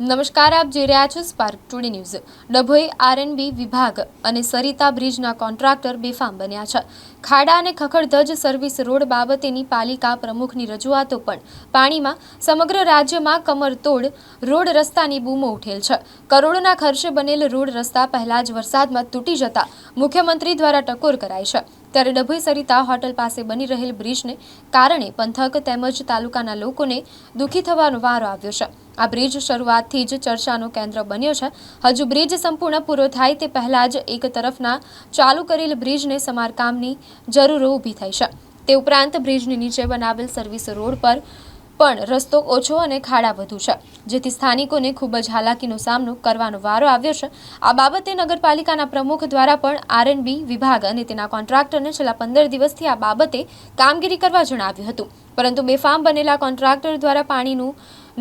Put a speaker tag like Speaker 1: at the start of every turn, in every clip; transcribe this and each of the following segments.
Speaker 1: નમસ્કાર, આપ જોઈ રહ્યા છો Spark Today News Dabhoi RNB વિભાગ અને સરિતા બ્રિજના કોન્ટ્રાક્ટર બેફામ બન્યા છે. ખાડા અને ખખડધજ સર્વિસ રોડ બાબતેની પાલિકા પ્રમુખની રજૂઆતો પણ પાણીમાં સમગ્ર રાજ્યમાં કમરતોડ રોડ રસ્તાની બૂમો ઉઠેલ છે. કરોડોના ખર્ચે બનેલ રોડ રસ્તા પહેલા જ વરસાદમાં તૂટી જતા મુખ્યમંત્રી દ્વારા ટકોર કરાઈ છે. ત્યારે ડભોઈ સરિતા હોટલ પાસે બની રહેલ બ્રિજને કારણે પંથક તેમજ તાલુકાના લોકોને દુઃખી થવાનો વારો આવ્યો છે. આ બ્રિજ શરૂઆતથી જ ચર્ચાનું કેન્દ્ર બન્યો છે. હજુ બ્રિજ સંપૂર્ણ પૂરો થાય તે પહેલાં જ એક તરફના ચાલુ કરેલ બ્રિજને સમારકામની જરૂરો ઊભી થઈ છે. તે ઉપરાંત બ્રિજની નીચે બનાવેલ સર્વિસ રોડ પર પણ રસ્તો ઓછો અને ખાડા વધુ છે, જેથી સ્થાનિકોને ખૂબ જ હાલાકીનો સામનો કરવાનો વારો આવ્યો છે. આ બાબતે નગરપાલિકાના પ્રમુખ દ્વારા પણ આરએનબી વિભાગ અને તેના કોન્ટ્રાક્ટરને છેલ્લા પંદર દિવસથી આ બાબતે કામગીરી કરવા જણાવ્યું હતું. પરંતુ બેફામ બનેલા કોન્ટ્રાક્ટર દ્વારા પાણીનું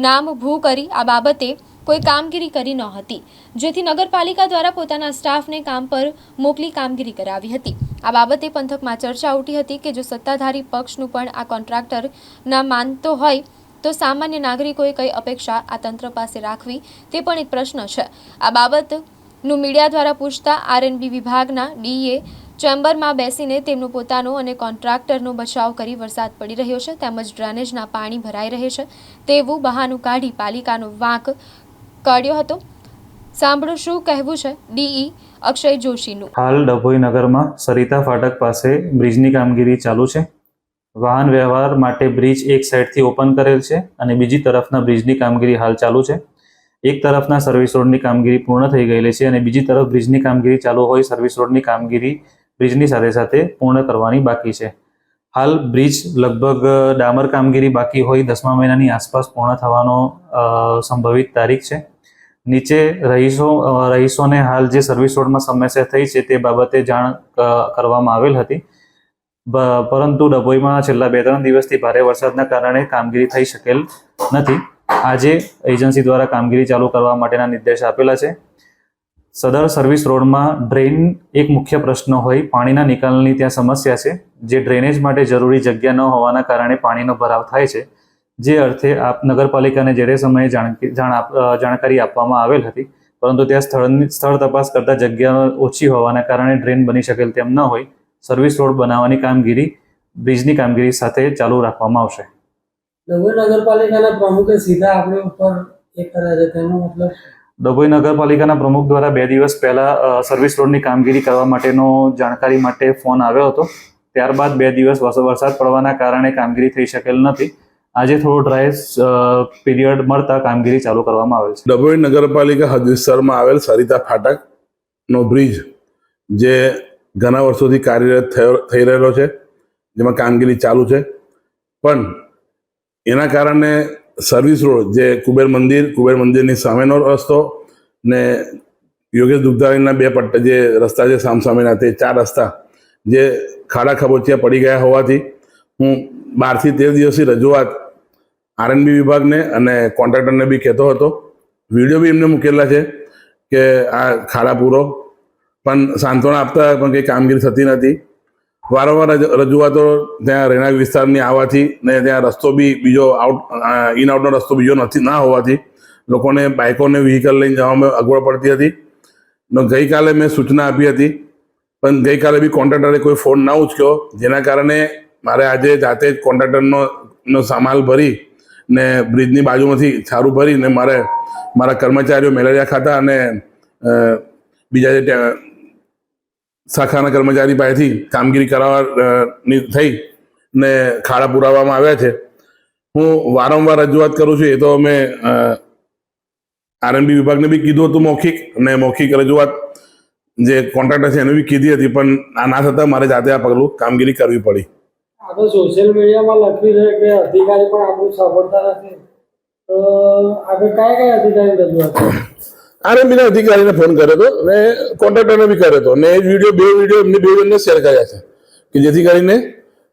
Speaker 1: નામ ભૂ કરી આ બાબતે કોઈ કામગીરી કરી ન હતી. જેથી નગરપાલિકા દ્વારા પોતાના સ્ટાફને કામ પર મોકલી કામગીરી કરાવી હતી. આ બાબતે પંથકમાં ચર્ચા ઉઠી હતી કે જો સત્તાધારી પક્ષનું પણ આ કોન્ટ્રાક્ટર ના માનતો હોય, તો સામાન્ય નાગરિકોએ કઈ અપેક્ષા આ તંત્ર પાસે રાખવી તે પણ એક પ્રશ્ન છે. આ બાબતનું મીડિયા દ્વારા પૂછતા આરએનબી વિભાગના ડીએ ચેમ્બરમાં બેસીને તેમનો પોતાનો અને કોન્ટ્રાક્ટરનો બચાવ કરી વરસાદ પડી રહ્યો છે, તેમજ ડ્રેનેજના પાણી ભરાઈ રહે છે. તેવું બહાનું કાઢી પાલિકાનો વાંક કાઢ્યો હતો. સાંભળો શું કહેવું છે ડીઈ અક્ષય જોશીનું.
Speaker 2: હાલ ડભોઈ નગરમાં સરિતા ફાટક પાસે બ્રિજની કામગીરી ચાલુ છે. વાહન વ્યવહાર માટે બ્રિજ એક સાઈડથી ઓપન કરેલ છે અને બીજી તરફના બ્રિજની કામગીરી હાલ ચાલુ છે. એક તરફના સર્વિસ રોડની કામગીરી પૂર્ણ થઈ ગયેલી છે અને બીજી તરફ બ્રિજની કામગીરી ચાલુ હોય સર્વિસ રોડની કામગીરી બ્રિજની સાથે સાથે પૂર્ણ કરવાની બાકી છે. હાલ બ્રિજ લગભગ ડામર કામગીરી બાકી હોય દસમા મહિનાની આસપાસ પૂર્ણ થવાનો સંભવિત તારીખ છે. નીચે રહીશો રહીશોને હાલ જે સર્વિસ રોડમાં સમસ્યા થઈ છે તે બાબતે જાણ કરવામાં આવેલ હતી. પરંતુ ડભોઈમાં છેલ્લા બે ત્રણ દિવસથી ભારે વરસાદના કારણે કામગીરી થઈ શકેલ નથી. આજે એજન્સી દ્વારા કામગીરી ચાલુ કરવા માટેના નિર્દેશ આપેલા છે. સદર સર્વિસ રોડમાં ડ્રેન એક મુખ્ય પ્રશ્ન હોય. પાણીના નિકાલની ત્યાં સમસ્યા છે. જે ડ્રેનેજ માટે જરૂરી જગ્યા ન હોવાના કારણે પાણીનો ભરાવ થાય છે. જે અર્થે આપ નગરપાલિકાને જે સમયે જાણ જાણ જાણકારી આપવામાં આવેલ હતી. પરંતુ ત્યાં સ્થળની, સ્થળ તપાસ કરતા જગ્યા ઓછી હોવાના કારણે ડ્રેન બની શકેલ તેમ ન હોય. સર્વિસ રોડ બનાવવાની કામગીરી, બ્રિજની કામગીરી સાથે ચાલુ રાખવામાં આવશે.
Speaker 3: નગરપાલિકાના પ્રમુખે સીધા આપણી ઉપર એ કર્યા તેનો મતલબ
Speaker 2: ડભોઈ નગરપાલિકાના પ્રમુખ દ્વારા બે દિવસ પહેલા સર્વિસ રોડની કામગીરી કરવા માટેનો જાણકારી માટે ફોન આવ્યો હતો. ત્યારબાદ બે દિવસ વરસ- વરસાદ પડવાના કારણે કામગીરી થઈ શકેલ નથી. આજે થોડો ડ્રાય પીરિયડ મળતા કામગીરી ચાલુ કરવામાં આવે છે.
Speaker 4: ડભોઈ નગરપાલિકા હદ વિસ્તારમાં આવેલ સરિતા ફાટકનો બ્રિજ જે ઘણા વર્ષોથી કાર્યરત થઈ રહેલો છે, જેમાં કામગીરી ચાલુ છે. પણ એના કારણે સર્વિસ રોડ જે કુબેર મંદિર, કુબેર મંદિરની સામેનો રસ્તો ને યોગેશ દુગ્ધાણીના બે પટ્ટા, જે રસ્તા છે સામસામેના, તે ચાર રસ્તા, જે ખાડા ખબોચિયા પડી ગયા હોવાથી હું બારથી તેર દિવસની રજૂઆત આરએનબી વિભાગને અને કોન્ટ્રાક્ટરને બી કહેતો હતો. વીડિયો બી એમને મૂકેલા છે કે આ ખાડા પૂરો, પણ સાંત્વના આપતા પણ કંઈ કામગીરી થતી નથી. વારંવાર રજૂઆતો ત્યાં રહેણાંક વિસ્તારની આવવાથી ને ત્યાં રસ્તો બી બીજો આઉટ ઇન આઉટનો રસ્તો બીજો નથી, ના હોવાથી લોકોને બાઇકોને વ્હીકલ લઈને જવામાં અગવડ પડતી હતી. ને ગઈકાલે મેં સૂચના આપી હતી, પણ ગઈકાલે બી કોન્ટ્રાક્ટરે કોઈ ફોન ના ઉચક્યો, જેના કારણે મારે આજે જાતે જ કોન્ટ્રાક્ટરનો, નો સામાલ ભરી ને બ્રિજની બાજુમાંથી છારું ભરી ને મારે મારા કર્મચારીઓ મેલેરિયા ખાતા અને બીજા જે શાખાના કર્મચારી પાસેથી કામગીરી કરાવવા થઈ ને ખાડા પુરાવવામાં આવ્યા છે. હું વારંવાર રજૂઆત કરું છું, એ તો અમે આરએમબી વિભાગને બી કીધું હતું મૌખિક અને મૌખિક રજૂઆત જે કોન્ટ્રાક્ટર છે એને બી કીધી હતી, પણ આ ના થતાં મારે જાતે આ પગલું કામગીરી કરવી પડી.
Speaker 3: સોશિયલ મીડિયામાં લખ્યું છે કે અધિકારી પણ આપણું સાંભળતા નથી. કયા કયા અધિકારી રજૂઆત? કરી?
Speaker 4: આરએનબીના અધિકારીને ફોન કર્યો હતો અને કોન્ટ્રાક્ટરને બી કર્યો હતો. અને એ વીડિયો બે વીડિયો એમને બે જણને શેર કર્યા છે. કે જેથી કરીને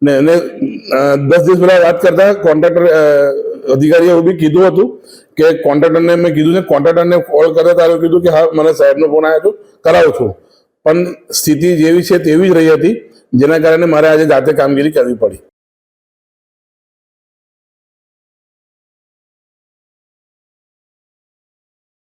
Speaker 4: ને એને દસ દિવસ પહેલા વાત કરતા કોન્ટ્રાક્ટર અધિકારીએ એવું બી કીધું હતું કે કોન્ટ્રાક્ટરને મેં કીધું છે કોન્ટ્રાક્ટરને કોલ કરતા તારે કીધું કે હા, મને સાહેબનો ફોન આવ્યો હતો કરાવું છું. પણ સ્થિતિ જેવી છે તેવી જ રહી હતી, જેના કારણે મારે આજે જાતે કામગીરી કરવી પડી.